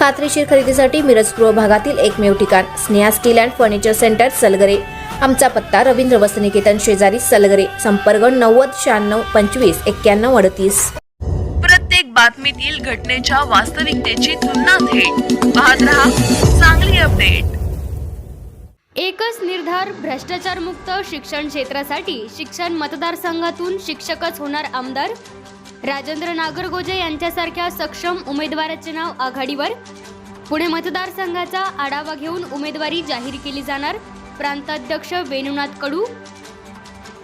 खात्रीशीर खरेदीसाठी मिरज पूर्व भागातील एकमेव ठिकाण Sneha steel and furniture centre Salgare. आमचा पत्ता रवींद्र वसनिकेतन शेजारी सलगरे संपर्क नव्वद शहाण्णव पंचवीस एक्क्याण्णव अडतीस. प्रत्येक बातमीतील घटनेच्या वास्तविकतेची तुलना थेट. पाहत रहा चांगली अपडेट. एकच निर्धार भ्रष्टाचारमुक्त शिक्षण क्षेत्रासाठी शिक्षण मतदारसंघातून शिक्षकच होणार आमदार राजेंद्र नागरगोजे यांच्यासारख्या सक्षम उमेदवाराचे नाव आघाडीवर. पुणे मतदारसंघाचा आढावा घेऊन उमेदवारी जाहीर केली जाणार प्रांताध्यक्ष वेणुनाथ कडू.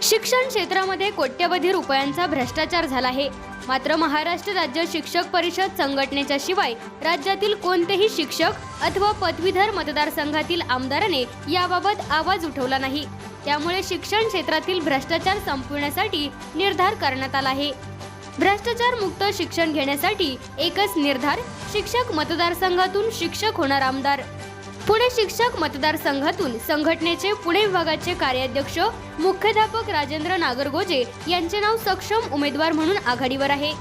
शिक्षण क्षेत्रामध्ये कोट्यवधी रुपयांचा भ्रष्टाचार झाला आहे. मात्र महाराष्ट्र राज्य शिक्षक परिषद संघटनेच्या शिवाय राज्यातील कोणतेही शिक्षक अथवा पदवीधर मतदारसंघातील आमदाराने याबाबत आवाज उठवला नाही. त्यामुळे शिक्षण क्षेत्रातील भ्रष्टाचार संपवण्यासाठी निर्धार करण्यात आला आहे. भ्रष्टाचार मुक्त शिक्षण घेण्यासाठी एकच निर्धार शिक्षक मतदारसंघातून शिक्षक होणार आमदार. पुणे शिक्षक मतदारसंघातून संघटनेचे पुणे विभागाचे कार्याध्यक्ष मुख्याध्यापक राजेंद्र नागरगोजे यांचे नाव सक्षम उमेदवार म्हणून आघाडीवर आहे.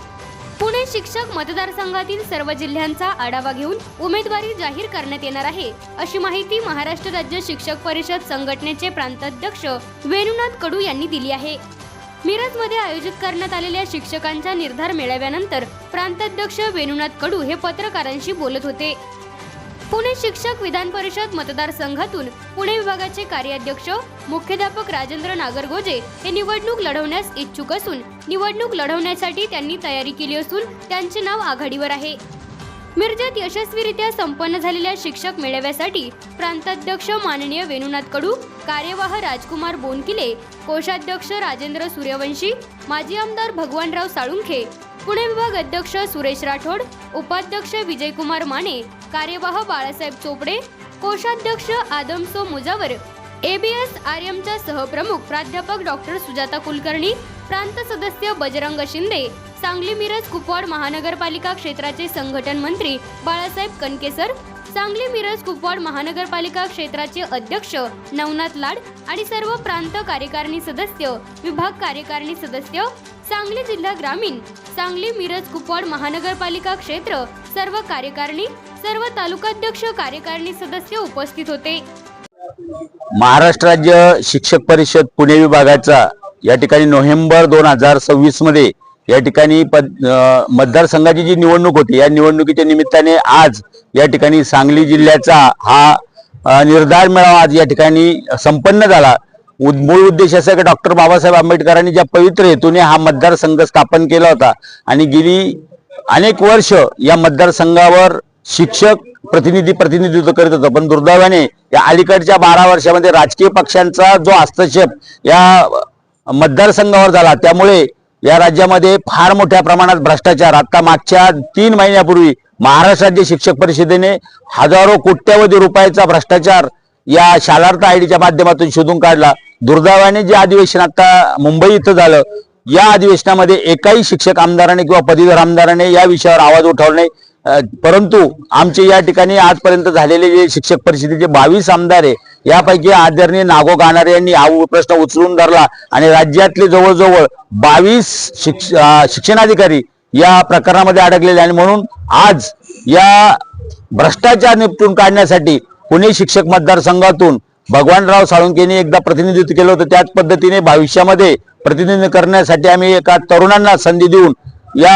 पुणे शिक्षक मतदारसंघातील सर्व जिल्ह्यांचा आढावा घेऊन उमेदवारी जाहीर करण्यात येणार आहे अशी माहिती महाराष्ट्र राज्य शिक्षक परिषद संघटनेचे प्रांताध्यक्ष वेणुनाथ कडू यांनी दिली आहे. मिरजमध्ये आयोजित करण्यात आलेल्या शिक्षकांच्या निर्धार मेळाव्यानंतर प्रांताध्यक्ष वेणुनाथ कडू हे पत्रकारांशी बोलत होते. पुणे शिक्षक विधान परिषद मतदारसंघातून पुणे विभागाचे कार्याध्यक्ष मुख्याध्यापक राजेंद्र नागरगोजे हे निवडणूक लढवण्यास इच्छुक असून निवडणूक लढवण्यासाठी त्यांनी तयारी केली असून त्यांचे नाव आघाडीवर आहे. मिरजेत यशस्वीरित्या संपन्न झालेल्या शिक्षक मेळाव्यासाठी प्रांताध्यक्ष माननीय वेणुनाथ कडू कार्यवाह राजकुमार बोनकिले कोषाध्यक्ष राजेंद्र सूर्यवंशी माजी आमदार भगवानराव साळुंखे पुणे विभाग अध्यक्ष सुरेश राठोड उपाध्यक्ष विजयकुमार माने कार्यवाह बाळासाहेब चोपडे कोषाध्यक्ष आदमसो मुजावर एबीएस आर्यमच्या सहप्रमुख प्राध्यापक डॉक्टर सुजाता कुलकर्णी प्रांत सदस्य बजरंग शिंदे सांगली मिरज कुपवाड महानगरपालिका क्षेत्राचे संघटन मंत्री बाळासाहेब कणकेसर सांगली मिरज कुपवाड महानगरपालिका क्षेत्राचे अध्यक्ष नवनाथ लाड आणि सर्व प्रांत कार्यकारिणी सदस्य विभाग कार्यकारिणी सदस्य सांगली जिल्हा ग्रामीण सांगली मिरज कुपवाड महानगरपालिका क्षेत्र सर्व कार्यकारिणी सर्व तालुकाध्यक्ष कार्यकारिणी सदस्य उपस्थित होते. महाराष्ट्र राज्य शिक्षक परिषद पुणे विभागाचा या ठिकाणी नोव्हेंबर दोन हजार सव्वीसमध्ये या ठिकाणी पद मतदारसंघाची जी निवडणूक होती या निवडणुकीच्या निमित्ताने आज या ठिकाणी सांगली जिल्ह्याचा हा निर्धार मेळावा आज या ठिकाणी संपन्न झाला. मूळ उद्देश असा की डॉक्टर बाबासाहेब आंबेडकरांनी ज्या पवित्र हेतूने हा मतदारसंघ स्थापन केला होता आणि गेली अनेक वर्ष या मतदारसंघावर शिक्षक प्रतिनिधी प्रतिनिधित्व करीत होतं. पण दुर्दैवाने या अलीकडच्या बारा वर्षामध्ये राजकीय पक्षांचा जो हस्तक्षेप या मतदारसंघावर झाला. त्यामुळे या राज्यामध्ये फार मोठ्या प्रमाणात भ्रष्टाचार. आता मागच्या तीन महिन्यापूर्वी महाराष्ट्र राज्य शिक्षक परिषदेने हजारो कोट्यवधी रुपयाचा भ्रष्टाचार या शालार्थ आयडीच्या माध्यमातून शोधून काढला. दुर्दैवाने जे अधिवेशन आता मुंबई इथं झालं या अधिवेशनामध्ये एकाही शिक्षक आमदाराने किंवा पदवीधर आमदाराने या विषयावर आवाज उठवला नाही. परंतु आमचे या ठिकाणी आजपर्यंत झालेले जे शिक्षक परिषदेचे बावीस आमदार आहे यापैकी आदरणीय नागो गाणारे यांनी हा प्रश्न उचलून धरला आणि राज्यातले जवळजवळ बावीस शिक्ष शिक्षणाधिकारी या प्रकरणामध्ये अडकलेले आणि म्हणून आज या भ्रष्टाचार निपटून काढण्यासाठी पुणे शिक्षक मतदारसंघातून भगवानराव साळुंकेने एकदा प्रतिनिधित्व केलं होतं. त्याच पद्धतीने भविष्यामध्ये प्रतिनिधित्व करण्यासाठी आम्ही एका तरुणांना संधी देऊन या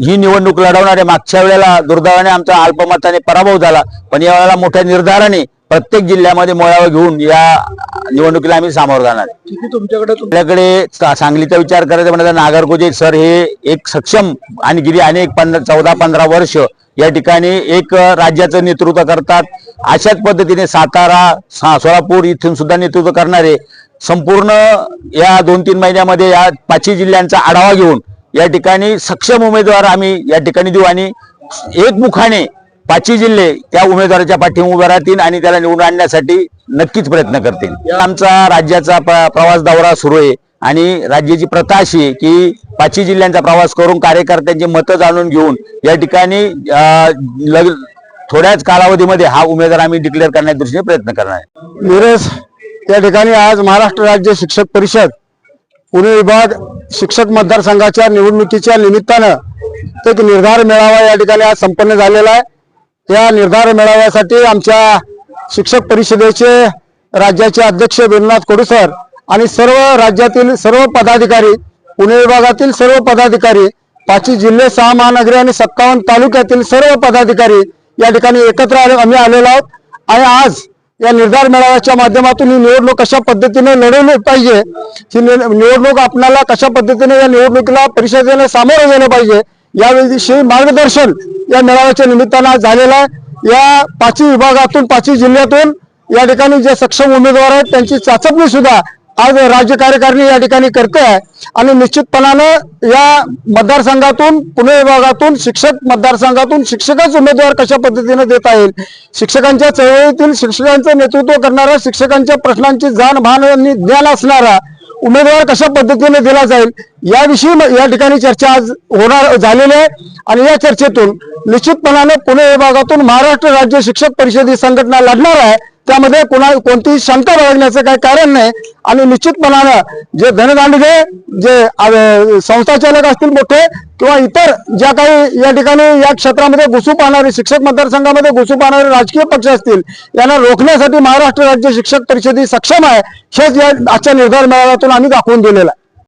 ही निवडणूक लढवणाऱ्या मागच्या वेळेला दुर्दैवाने आमचा अल्पमताने पराभव झाला. पण या वेळेला मोठ्या निर्धाराने प्रत्येक जिल्ह्यामध्ये मोळावा घेऊन या निवडणुकीला आम्ही सामोरं जाणार आहे. तुमच्याकडे आपल्याकडे सांगलीचा विचार करायचा म्हणजे नागरगोजे सर हे एक सक्षम आणि गेली अनेक पंधरा चौदा पंधरा वर्ष या ठिकाणी एक राज्याचं नेतृत्व करतात अशाच पद्धतीने सातारा सोलापूर इथून सुद्धा नेतृत्व करणारे संपूर्ण या दोन तीन महिन्यामध्ये या पाचही जिल्ह्यांचा आढावा घेऊन या ठिकाणी सक्षम उमेदवार आम्ही या ठिकाणी देऊ आणि एकमुखाने पाचही जिल्हे त्या उमेदवाराच्या पाठीवर उभे राहतील आणि त्याला निवडून आणण्यासाठी नक्कीच प्रयत्न करतील. आमचा राज्याचा प्र- प्रवास दौरा सुरू आहे आणि राज्याची प्रथा अशी आहे की पाचही जिल्ह्यांचा प्रवास करून कार्यकर्त्यांची मतं जाणून घेऊन या ठिकाणी थोड्याच कालावधीमध्ये हा उमेदवार आम्ही डिक्लेअर करण्याच्या दृष्टीने प्रयत्न करणार आहे. मिरज या ठिकाणी आज महाराष्ट्र राज्य शिक्षक परिषद पुणे विभाग शिक्षक मतदारसंघाच्या निवडणुकीच्या निमित्तानं एक निर्धार मेळावा या ठिकाणी आज संपन्न झालेला आहे. या निर्धार मेळाव्यासाठी आमच्या शिक्षक परिषदेचे राज्याचे अध्यक्ष विनोद कोडूसर आणि सर्व राज्यातील सर्व पदाधिकारी पुणे विभागातील सर्व पदाधिकारी पाचवी जिल्हे सहा महानगरी आणि सत्तावन्न तालुक्यातील सर्व पदाधिकारी या ठिकाणी एकत्र आले आम्ही आलेलो आहोत. आणि आज या निर्धार मेळाव्याच्या माध्यमातून ही निवडणूक कशा पद्धतीने लढवली पाहिजे ही नि- निवडणूक आपणाला कशा पद्धतीने या निवडणुकीला परिषदेने सामोरं गेलं पाहिजे याविषयी मार्गदर्शन या मेळाव्याच्या निमित्तानं आज झालेलं आहे. या पाचही विभागातून पाचही जिल्ह्यातून या ठिकाणी जे सक्षम उमेदवार आहेत त्यांची चाचपणी सुद्धा आज राज्य कार्यकारिणी या ठिकाणी करते आहे आणि निश्चितपणानं या मतदारसंघातून पुणे विभागातून शिक्षक मतदारसंघातून शिक्षकच उमेदवार कशा पद्धतीने देता येईल? शिक्षकांच्या चळवळीतील शिक्षकांचं नेतृत्व करणारा शिक्षकांच्या प्रश्नांची जाणभान आणि ज्ञान असणारा उमेदवार कशा पद्धतीने दिला जाईल याविषयी या ठिकाणी चर्चा आज होणार झालेली आहे. आणि या चर्चेतून निश्चितपणाने पुणे विभागातून महाराष्ट्र राज्य शिक्षक परिषद संघटना लढणार आहे. त्यामध्ये कोणा कोणतीही शंका बाळगण्याचं काही कारण नाही. आणि निश्चितपणानं जे धनदांडगे जे संस्थाचालक असतील मोठे किंवा इतर ज्या काही या ठिकाणी या क्षेत्रामध्ये घुसू पाहणारे शिक्षक मतदारसंघामध्ये घुसू पाहणारे राजकीय पक्ष असतील यांना रोखण्यासाठी महाराष्ट्र राज्य शिक्षक परिषद ही सक्षम आहे. हेच या आजच्या निर्धार मेळाव्यातून आम्ही दाखवून दिलेलं आहे.